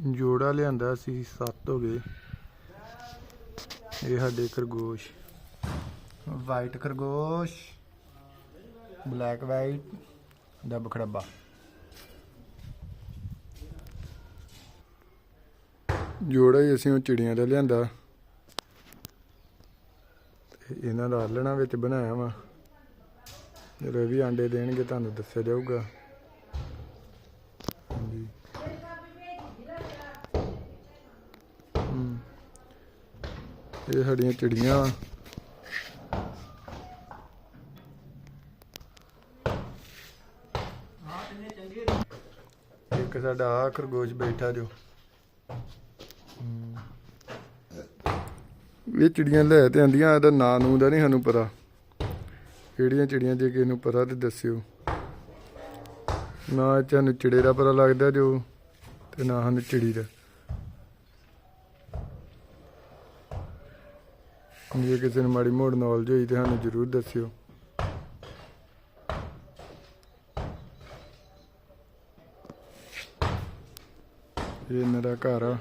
ਜੋੜਾ ਲਿਆਂਦਾ ਸੀ, ਸੱਤ ਹੋ ਗਏ। ਇਹ ਸਾਡੇ ਖਰਗੋਸ਼। ਵਾਈਟ ਖਰਗੋਸ਼, ਬਲੈਕ ਵਾਈਟ ਡੱਬ ਖੜੱਬਾ ਜੋੜਾ ਹੀ ਅਸੀਂ ਉਹ ਚਿੜੀਆਂ ਦਾ ਲਿਆਂਦਾ। ਤੇ ਇਹਨਾਂ ਦਾ ਆਲਣਾ ਵਿੱਚ ਬਣਾਇਆ ਵਾ। ਜਦੋਂ ਇਹ ਵੀ ਆਂਡੇ ਦੇਣਗੇ, ਤੁਹਾਨੂੰ ਦੱਸਿਆ ਜਾਊਗਾ। ਇਹ ਸਾਡੀਆਂ ਚਿੜੀਆਂ। ਇੱਕ ਸਾਡਾ ਆ ਖਰਗੋਸ਼ ਬੈਠਾ ਜੋ। ਇਹ ਚਿੜੀਆਂ ਲੈ ਤੇ ਆਂਦੀਆਂ, ਇਹਦਾ ਨਾਂ ਨੂੰ ਦਾ ਨਹੀਂ ਸਾਨੂੰ ਪਤਾ। ਕਿਹੜੀਆਂ ਚਿੜੀਆਂ ਜੇ ਕਿਸੇ ਨੂੰ ਪਤਾ ਤੇ ਦੱਸਿਓ। ਨਾ ਤੁਹਾਨੂੰ ਚਿੜੇ ਦਾ ਪਤਾ ਲੱਗਦਾ ਜੋ, ਤੇ ਨਾ ਸਾਨੂੰ ਚਿੜੀ ਦਾ। ਜੇ ਕਿਸੇ ਨੂੰ ਮਾੜੀ ਮੋੜ ਨੌਲੇਜ ਹੋਈ ਤੇ ਸਾਨੂੰ ਜ਼ਰੂਰ ਦੱਸਿਓ। ਇਹ ਇਹਨਾਂ ਦਾ ਘਰ ਆ।